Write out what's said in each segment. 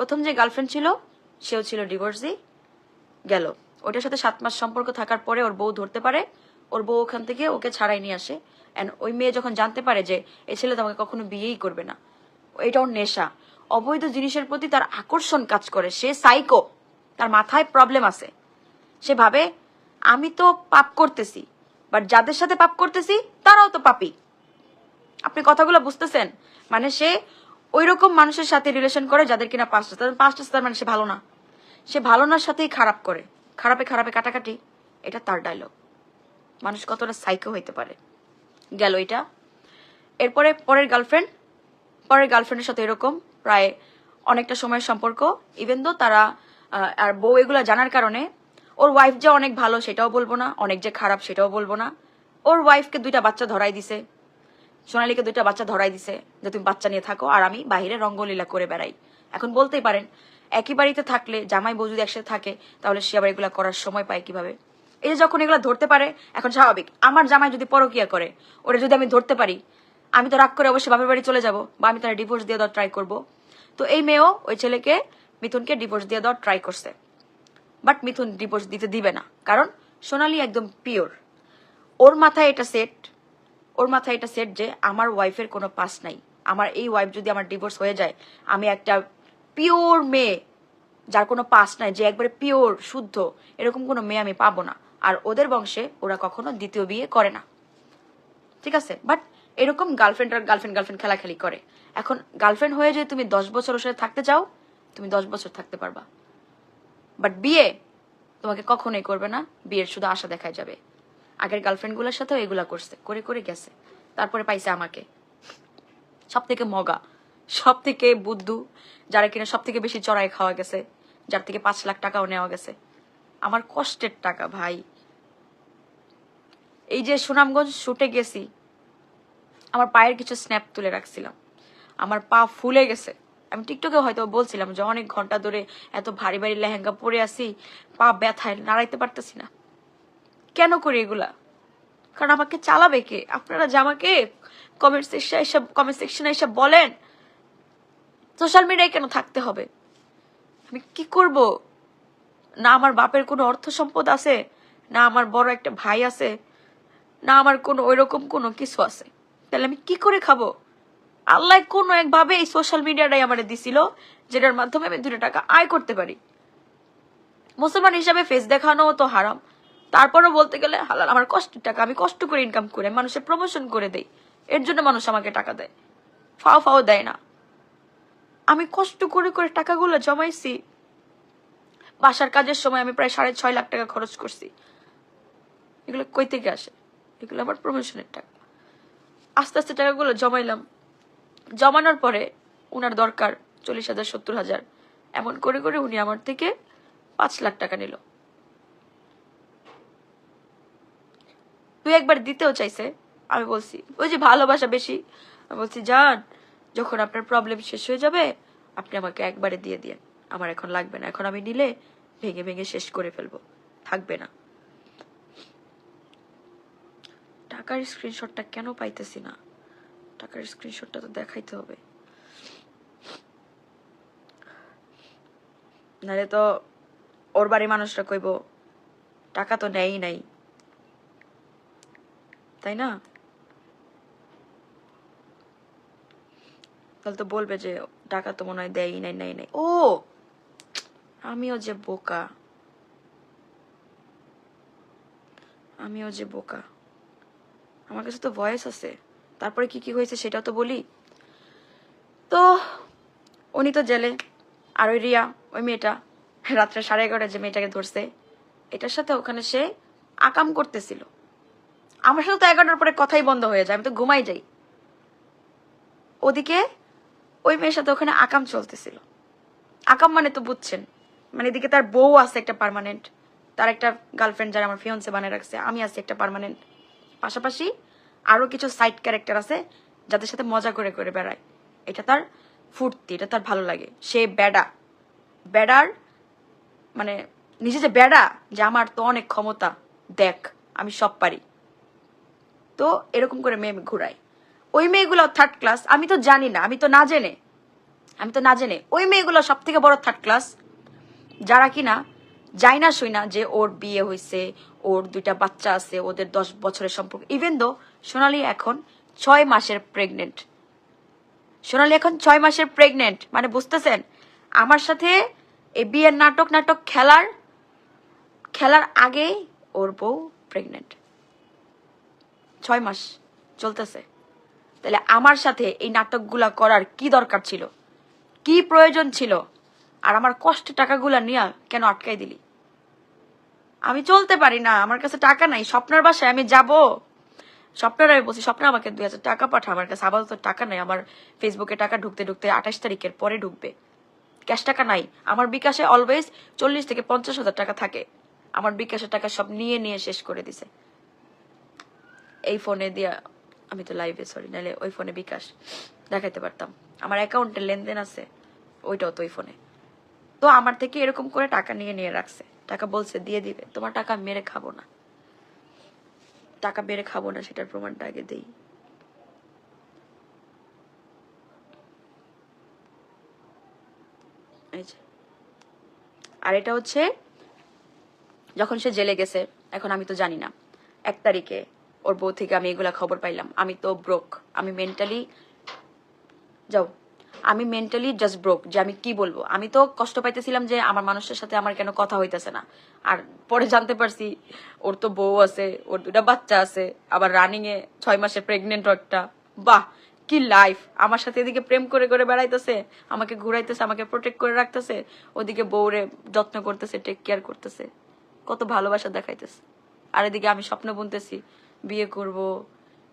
প্রথম যে গার্লফ্রেন্ড ছিল, সেও ছিল ডিভোর্সি। গেল। ওটার সাথে সাত মাস সম্পর্ক থাকার পরে ওর বউ ধরতে পারে। ওর বউ ওখান থেকে ওকে ছাড়াই নিয়ে আসে। অ্যান্ড ওই মেয়ে যখন জানতে পারে যে এই ছেলে তোমাকে কখনো বিয়েই করবে না এটা ওর নেশা। অবৈধ জিনিসের প্রতি তার আকর্ষণ কাজ করে। সে সাইকো তার মাথায় প্রবলেম আছে। সে ভাবে, আমি তো পাপ করতেছি বাট যাদের সাথে পাপ করতেছি, তারাও তো পাপি। আপনি কথাগুলো বুঝতেছেন? মানে সে ওই রকম মানুষের সাথে রিলেশন করে যাদের কিনা পাঁচটা তার পাঁচটা তার মানে সে ভালো না। সে ভালো না, সাথেই খারাপ করে। খারাপে খারাপে কাটাকাটি, এটা তার ডায়লগ মানুষ কতটা সাইকো হইতে পারে। গেল এটা। এরপরে পরের গার্লফ্রেন্ড পরের গার্লফ্রেন্ডের সাথে এরকম প্রায় অনেকটা সময়ের সম্পর্ক। ইভেন দো তারা আর বউ এগুলা জানার কারণে, ওর ওয়াইফ যে অনেক ভালো সেটাও বলব না, অনেক যে খারাপ সেটাও বলব না। ওর ওয়াইফকে দুইটা বাচ্চা ধরাই দিছে। সোনালীকে দুইটা বাচ্চা ধরাই দিছে, যে তুমি বাচ্চা নিয়ে থাকো আর আমি বাইরে রঙ্গলীলা করে বেড়াই। এখন বলতেই পারেন, একই বাড়িতে থাকলে জামাই বউ যদি একসাথে থাকে, তাহলে সে আবার এগুলা করার সময় পায় কীভাবে? এই যে যখন এগুলা ধরতে পারে, এখন স্বাভাবিক। আমার জামাই যদি পরকিয়া করে, ওরা যদি আমি ধরতে পারি, আমি তো রাগ করে অবশ্যই বাপের বাড়ি চলে যাব বা আমি তার ডিভোর্স দিয়ে দেওয়ার ট্রাই করব। তো এই মেয়েও ওই ছেলেকে, মিথুনকে ডিভোর্স দিয়ে দেওয়ার ট্রাই করছে। বাট মিথুন ডিভোর্স দিতে দিবে না, কারণ সোনালি একদম পিওর ওর মাথায় এটা সেট ওর মাথায় এটা সেট যে আমার ওয়াইফের কোনো পাস নাই। আমার এই ওয়াইফ যদি আমার ডিভোর্স হয়ে যায়, আমি একটা পিওর মেয়ে, যার কোনো পাস নাই, যে একবারে পিওর শুদ্ধ, এরকম কোনো মেয়ে আমি পাবো না। আর ওদের বংশে ওরা কখনো দ্বিতীয় বিয়ে করে না। ঠিক আছে? বাট এরকম গার্লফ্রেন্ড আর গার্লফ্রেন্ড গার্লফ্রেন্ড খেলাখেলি করে। এখন গার্লফ্রেন্ড হয়ে যদি তুমি দশ বছর ওর সাথে থাকতে চাও, তুমি দশ বছর থাকতে পারবা। বাট বিয়ে তোমাকে কখনোই করবে না। বিয়ের শুধু আশা দেখায় যাবে। আগের গার্লফ্রেন্ডগুলোর সাথেও এগুলা করছে, করে করে গেছে। তারপরে পাইছে আমাকে। সব থেকে মগা সব থেকে বুদ্ধু, যারা কিনা সব থেকে বেশি চড়াই খাওয়া গেছে, যার থেকে পাঁচ লাখ টাকাও নেওয়া গেছে। আমার কষ্টের টাকা, ভাই। এই যে সুনামগঞ্জ শুটে গেছি, আমার পায়ের কিছু স্ন্যাপ তুলে রাখছিলাম। আমার পা ফুলে গেছে। আমি টিকটকে হয়তো বলছিলাম যে অনেক ঘণ্টা ধরে এত ভারী ভারী লেহেঙ্গা পরে আসি পা ব্যথায়, নাড়াইতে পারতেছি না। কেন করি এগুলা? কারণ আমাকে চালাবে কে? আপনারা যে আমাকে কমেন্ট সেকশনে এসব কমেন্ট সেকশনে এসব বলেন সোশ্যাল মিডিয়ায় কেন থাকতে হবে? আমি কি করব? না আমার বাপের কোনো অর্থ সম্পদ আছে, না আমার বড় একটা ভাই আছে, না আমার কোনো ওইরকম কোনো কিছু আছে। তাহলে আমি কি করে খাব? আল্লাহ কোনো একভাবে এই সোশ্যাল মিডিয়াটাই আমার দিছিল, যেটার মাধ্যমে আমি দুটো টাকা আয় করতে পারি। মুসলমান হিসাবে ফেস দেখানো তো হারাম। তারপরও বলতে গেলে, হালাল, আমার কষ্টের টাকা, আমি কষ্ট করে ইনকাম করে মানুষের প্রমোশন করে দেই। এর জন্য মানুষ আমাকে টাকা দেয়। ফাও ফাও দেয় না। আমি কষ্ট করে করে টাকাগুলো জমাইছি। বাসার কাজের সময় আমি প্রায় সাড়ে ছয় লাখ টাকা খরচ করছি। এগুলো কই থেকে আসে? এগুলো আমার প্রমোশনের টাকা। আস্তে আস্তে টাকাগুলো জমাইলাম। জমানোর পরে উনার দরকার চল্লিশ হাজার, সত্তর হাজার। এমন করে করে উনি আমার থেকে পাঁচ লাখ টাকা নিল। তুই একবার দিতেও চাইছে, আমি বলছি, ওই যে ভালোবাসা বেশি বলছি যান যখন আপনার প্রবলেম শেষ হয়ে যাবে, আপনি আমাকে একবারে দিয়ে দিন আমার এখন লাগবে না। এখন আমি নিলে ভেঙে ভেঙে শেষ করে ফেলব। থাকবে না। টাকার স্ক্রিনশটটা কেন পাইতেছি না? টাকার স্ক্রিনশটটা তো দেখাইতে হবে। নাহলে তো ওর বাড়ির মানুষরা কইব, টাকা তো নেই নাই। তাই না? তাহলে তো বলবে যে টাকা তো মনে হয় দেয় নাই নাই নাই। ও! আমিও যে বোকা। আমিও যে বোকা। আমার কাছে তো ভয়েস আছে। তারপরে কি কি হয়েছে সেটাও তো বলি। তো উনি তো জেলে। আর ওই রিয়া, ওই মেয়েটা, রাত্রে সাড়ে এগারোটায় যে মেয়েটাকে ধরছে, এটার সাথে ওখানে সে আকাম করতেছিল। আমার সাথে তো এগারোটার পরে কথাই বন্ধ হয়ে যায়, আমি তো ঘুমাই যাই। ওদিকে ওই মেয়ের সাথে ওখানে আকাম চলতেছিল। আকাম মানে তো বুঝছেন মানে এদিকে তার বউ আছে একটা পার্মানেন্ট তার একটা গার্লফ্রেন্ড যারা আমার ফিয়ন্সে বানিয়ে রাখছে, আমি আছি একটা পার্মানেন্ট পাশাপাশি আরও কিছু সাইড ক্যারেক্টার আছে যাদের সাথে মজা করে করে বেড়ায়। এটা তার ফুর্তি, এটা তার ভালো লাগে। সে বেডা বেডার মানে নিজে যে বেডা যে আমার তো অনেক ক্ষমতা, দেখ, আমি সব পারি। তো এরকম করে মেয়ে ঘুরাই ওই মেয়েগুলো থার্ড ক্লাস আমি তো জানি না, আমি তো না জেনে। আমি তো না জেনে। ওই মেয়েগুলো সব থেকে বড় থার্ড ক্লাস যারা কিনা যাই না শুই না যে ওর বিয়ে হয়েছে ওর দুইটা বাচ্চা আছে, ওদের দশ বছরের সম্পর্ক। ইভেন দো সোনালি এখন ছয় মাসের প্রেগনেন্ট সোনালি এখন ছয় মাসের প্রেগনেন্ট মানে বুঝতেছেন? আমার সাথে এই বিয়ের নাটক নাটক খেলার খেলার আগেই ওর বউ প্রেগনেন্ট ছয় মাস চলতেছে। তাহলে আমার সাথে এই নাটকগুলা করার কি দরকার ছিল? কি প্রয়োজন ছিল? আর আমার কষ্টের টাকাগুলা নিয়ে কেন আটকাই দিলি? আমি চলতে পারি না, আমার কাছে টাকা নাই, স্বপ্নের বাসায় আমি যাব। স্বপ্নের, আমি বলছি, স্বপ্ন আমাকে দুই হাজার টাকা পাঠা আমার কাছে আপাতত টাকা নাই, আমার ফেসবুকে টাকা ঢুকতে ঢুকতে আঠাশ তারিখের পরে ঢুকবে। ক্যাশ টাকা নাই, আমার বিকাশে অলওয়েজ চল্লিশ থেকে পঞ্চাশ হাজার টাকা থাকে। আমার বিকাশের টাকা সব নিয়ে নিয়ে শেষ করে দিছে। এই ফোনে দিয়া, আমি তো লাইভে সরি নাহলে ওই ফোনে বিকাশ দেখাইতে পারতাম। আমার অ্যাকাউন্টে লেনদেন আছে, ওইটাও তো ওই ফোনে। তো আমার থেকে এরকম করে টাকা নিয়ে নিয়ে রাখছে। টাকা বলছে, দিয়ে দিবে। তোমার টাকা মেরে খাব না। টাকা মেরে খাব না, সেটার প্রমাণটা আগে দেই। আর এটা হচ্ছে, যখন সে জেলে গেছে, এখন আমি তো জানি না, এক তারিখে ওর বউ থেকে আমি এগুলা খবর পাইলাম। আমি তো ব্রোক আমি মেন্টালি যাও। আমি মেন্টালি জাস্ট ব্রোক যে আমি কি বলব? আমি তো কষ্ট পাইতেছিলাম যে আমার মানুষের সাথে আমার কেন কথা হইতেছে না। আর পরে জানতে পারছি, ওর তো বউ আছে, ওর দুটা বাচ্চা আছে, আবার রানিং এ ছয় মাসে প্রেগনেন্ট একটা। বাহ, কি লাইফ আমার সাথে এদিকে প্রেম করে করে বেড়াইতেছে, আমাকে ঘুরাইতেছে, আমাকে প্রোটেক্ট করে রাখতেছে, ওদিকে বউরে যত্ন করতেছে টেক কেয়ার করতেছে। কত ভালোবাসা দেখাইতেছে। আর এদিকে আমি স্বপ্ন বুনতেছি বিয়ে করব,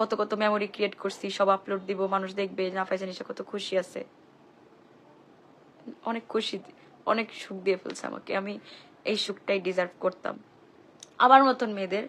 কত কত মেমোরি ক্রিয়েট করছি, সব আপলোড দিব, মানুষ দেখবে না ফাইজান এসে কত খুশি আছে। অনেক খুশি, অনেক সুখ দিয়ে ফেলছে আমাকে, আমি এই সুখটাই ডিজার্ভ করতাম। আমার মতন মেয়েদের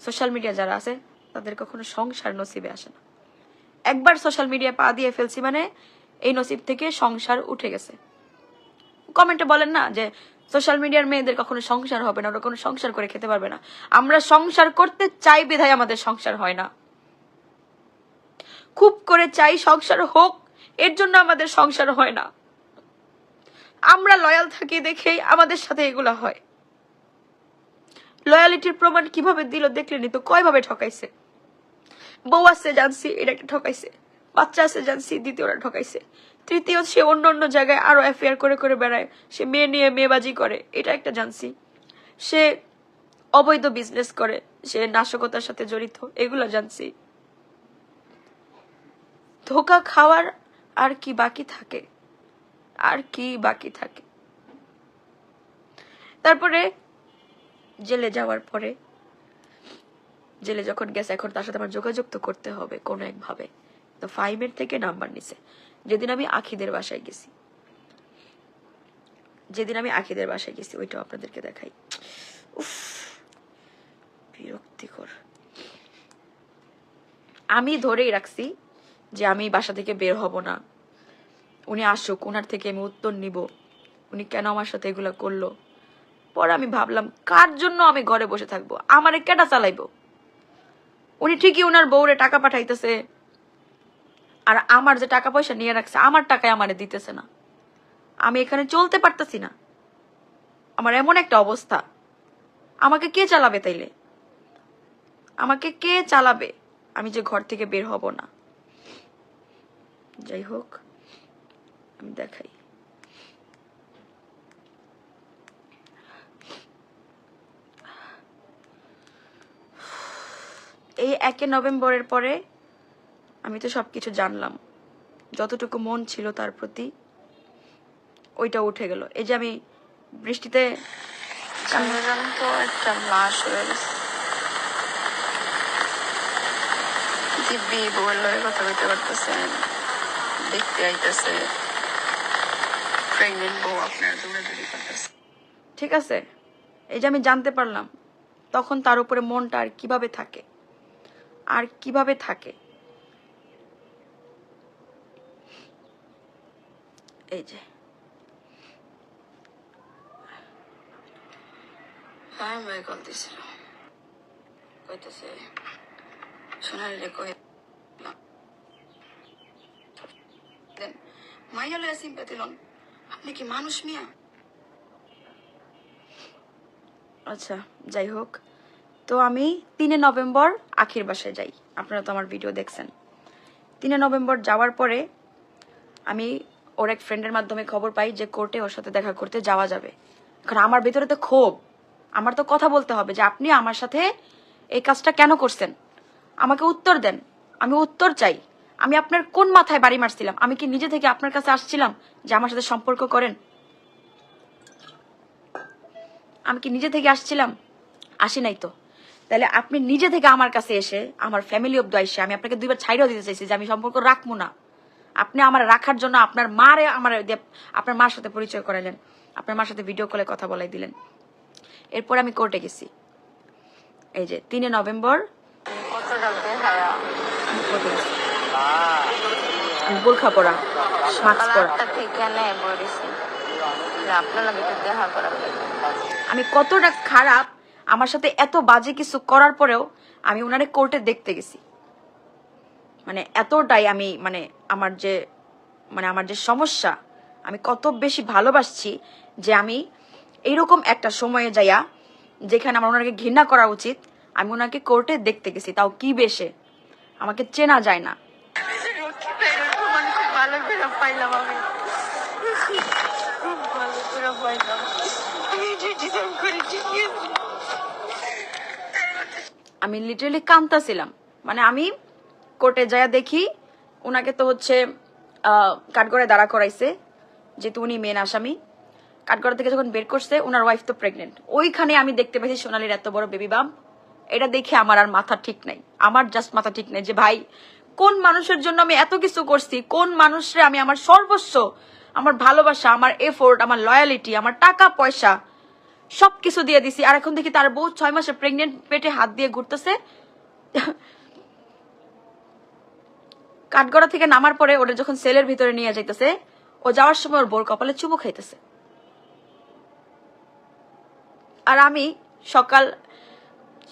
সোশ্যাল মিডিয়া যারা আছে, তাদের কখনো সংসার নসিবে আসে না। একবার সোশ্যাল মিডিয়া পা দিয়ে ফেলছি মানে এই নসিব থেকে সংসার উঠে গেছে। কমেন্টে বলেন না যে সোশ্যাল মিডিয়ার মেয়েদের কখনো সংসার হবে না, ওরা কোনো সংসার করে খেতে পারবে না। আমরা সংসার করতে চাই বিধায় আমাদের সংসার হয় না। খুব করে চাই সংসার হোক, এর জন্য আমাদের সংসার হয় না। আমরা লয়াল থাকি দেখেই আমাদের সাথে এগুলা হয়। লয়ালিটির প্রমাণ কীভাবে দিল দেখলেনি তো, কয়ভাবে ঠকাইছে? বউ আছে জানছি, এটা একটা ঠকাইছে। বাচ্চা আছে জানছি, দ্বিতীয়টা ঠকাইছে। তৃতীয় সে অন্য অন্য জায়গায় আরও অ্যাফেয়ার করে করে বেড়ায়। সে মেয়ে নিয়ে মেয়েবাজি করে। এটা একটা জানছি। সে অবৈধ বিজনেস করে। সে নাশকতার সাথে জড়িত। এগুলো জানছি। ধোকা খাওয়ার আর কি বাকি থাকে? আর কি বাকি থাকে? তারপরে জেলে যাওয়ার পরে, জেলে যখন গেছে, এখন তার সাথে আমার যোগাযোগ তো করতে হবে কোনো একভাবে। তো ফাইভের থেকে নাম্বার নিছে। যেদিন আমি আখিদের বাসায় গেছি। যেদিন আমি আখিদের বাসায় গেছি, ওইটাও আপনাদেরকে দেখাই। উফ, বিরক্তিকর। আমি ধরেই রাখছি যে আমি বাসা থেকে বের হব না। উনি আসুক ওনার থেকে আমি উত্তর নিব। উনি কেন আমার সাথে এগুলো করল? পরে আমি ভাবলাম, কার জন্য আমি ঘরে বসে থাকব? আমারে কেটা চালাইবো? উনি ঠিকই ওনার বউরে টাকা পাঠাইতেছে। আর আমার যে টাকা পয়সা নিয়ে রাখছে, আমার টাকায় আমারে দিতেছে না। আমি এখানে চলতে পারতেছি না। আমার এমন একটা অবস্থা। আমাকে কে চালাবে তাইলে? আমাকে কে চালাবে? আমি যে ঘর থেকে বের হব না। যাই হোক, আমি দেখাই। এই একে নভেম্বরের পরে আমি তো সবকিছু জানলাম। যতটুকু মন ছিল তার প্রতি ওইটা উঠে গেল। এই যে আমি বৃষ্টিতে তো একটা লাশ দিব্যি বউয়ের কথা বলতে পারতেছেন দেখতে আইতেছে। প্রেগনেন্ট বউ আপনার দৌড়াদৌড়ি করতেছে। ঠিক আছে। এই যে আমি জানতে পারলাম তখন তার উপরে মনটা আর কীভাবে থাকে? আর কীভাবে থাকে? এই যে। হ্যাঁ ভাই কল দিছিল কইতেছে সোনালি রে কই দেন, মাইয়া লয়ে সিম্পাতি লন। আপনি কি মানুষ মিয়া? আচ্ছা যাই হোক। তো আমি তিনে নভেম্বর আখির বাসায় যাই। আপনারা তো আমার ভিডিও দেখছেন। তিনে নভেম্বর যাওয়ার পরে আমি ওর এক ফ্রেন্ডের মাধ্যমে খবর পাই যে কোর্টে ওর সাথে দেখা করতে যাওয়া যাবে। এখন আমার ভিতরে তো ক্ষোভ। আমার তো কথা বলতে হবে যে আপনি আমার সাথে এই কাজটা কেন করছেন? আমাকে উত্তর দেন। আমি উত্তর চাই। আমি আপনার কোন মাথায় বাড়ি মারছিলাম? আমি কি নিজে থেকে আপনার কাছে আসছিলাম যে আমার সাথে সম্পর্ক করেন? আমি কি নিজে থেকে আসছিলাম? আসি নাই তো। তাহলে আপনি নিজে থেকে আমার কাছে এসে, আমার ফ্যামিলি অব্দ এসে আমি আপনাকে দুইবার ছাইড়াও দিতে চাইছি যে আমি সম্পর্ক রাখব না। আপনি আমার রাখার জন্য আপনার মারে আমার আপনার মার সাথে পরিচয় করালেন আপনার মার সাথে ভিডিও কলে কথা বলাই দিলেন। এরপর আমি কোর্টে গেছি। এই যে, তিনে নভেম্বর আমি কতটা খারাপ, আমার সাথে এত বাজে কিছু করার পরেও আমি ওনারে কোর্টে দেখতে গেছি। মানে এতটাই আমি মানে আমার যে মানে আমার যে সমস্যা, আমি কত বেশি ভালোবাসছি যে আমি এইরকম একটা সময়ে যাইয়া যেখানে আমার ওনাকে ঘৃণা করা উচিত, আমি ওনাকে কোর্টে দেখতে গেছি, তাও কি বেশে? আমাকে চেনা যায় না। আমি লিটারালি কান্তাছিলাম। মানে আমি কোর্টে যায় দেখি ওনাকে তো হচ্ছে কাঠগড়ে দাঁড়া করাইছে, যেহেতু উনি মেন আসামি। কাঠগড়া থেকে যখন বের করছে ওনার ওয়াইফ তো প্রেগনেন্ট ওইখানে আমি দেখতে পেয়েছি সোনালির এত বড় বেবি বাম এটা দেখে আমার আর মাথা ঠিক নাই। আমার জাস্ট মাথা ঠিক নাই যে, ভাই, কোন মানুষের জন্য আমি এত কিছু করছি? কোন মানুষরে আমি আমার সর্বস্ব, আমার ভালোবাসা, আমার এফোর্ট আমার লয়ালিটি আমার টাকা, পয়সা, সবকিছু দিয়ে দিছি। আর এখন দেখি তার বউ ছয় মাসে প্রেগনেন্ট পেটে হাত দিয়ে ঘুরতেছে। কাঠগড়া থেকে নামার পরে ওটা যখন সেলের ভিতরে নিয়ে যাইতেছে, ও যাওয়ার সময় ওর বোর কপালে চুমু খাইতেছে। আর আমি সকাল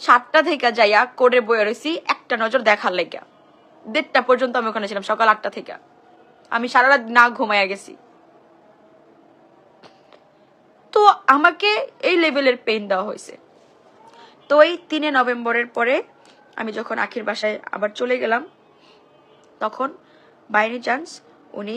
সাতটা থেকে যাইয়া কোর্টে বয়ে রয়েছি একটা নজর দেখার লেগা দেড়টা পর্যন্ত আমি ওখানে ছিলাম, সকাল আটটা থেকে। আমি সারা রাত না ঘুমাইয়া গেছি। তো আমাকে এই লেভেলের পেইন দেওয়া হয়েছে। তো এই তিনে নভেম্বরের পরে আমি যখন আখির বাসায় আবার চলে গেলাম তখন বাইরে চান্স উনি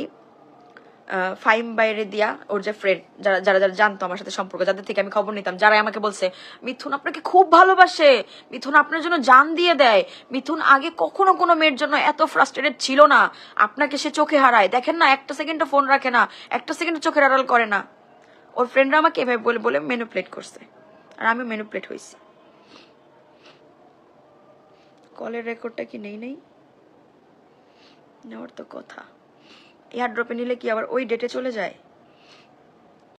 ফাইম বাইরে দিয়া ওর যে ফ্রেন্ড যারা যারা যারা জানতো আমার সাথে সম্পর্ক, যাদের থেকে আমি খবর নিতাম যারা আমাকে বলছে, মিথুন আপনাকে খুব ভালোবাসে, মিথুন আপনার জন্য জান দিয়ে দেয়, মিথুন আগে কখনো কোনো মেয়ের জন্য এত ফ্রাস্ট্রেটেড ছিল না, আপনাকে সে চোখে হারায়। দেখেন না, একটা সেকেন্ডও ফোন রাখে না, একটা সেকেন্ড চোখের আড়াল করে না। ওর ফ্রেন্ডরা আমাকে এভাবে বলে বলে মেনু প্লেট করছে, আর আমি মেনু প্লেট হয়েছি কলের রেকর্ডটা কি নেই নেই? নেওয়ার তো কথা। এয়ার ড্রপে নিলে কি আবার ওই ডেটে চলে যায়?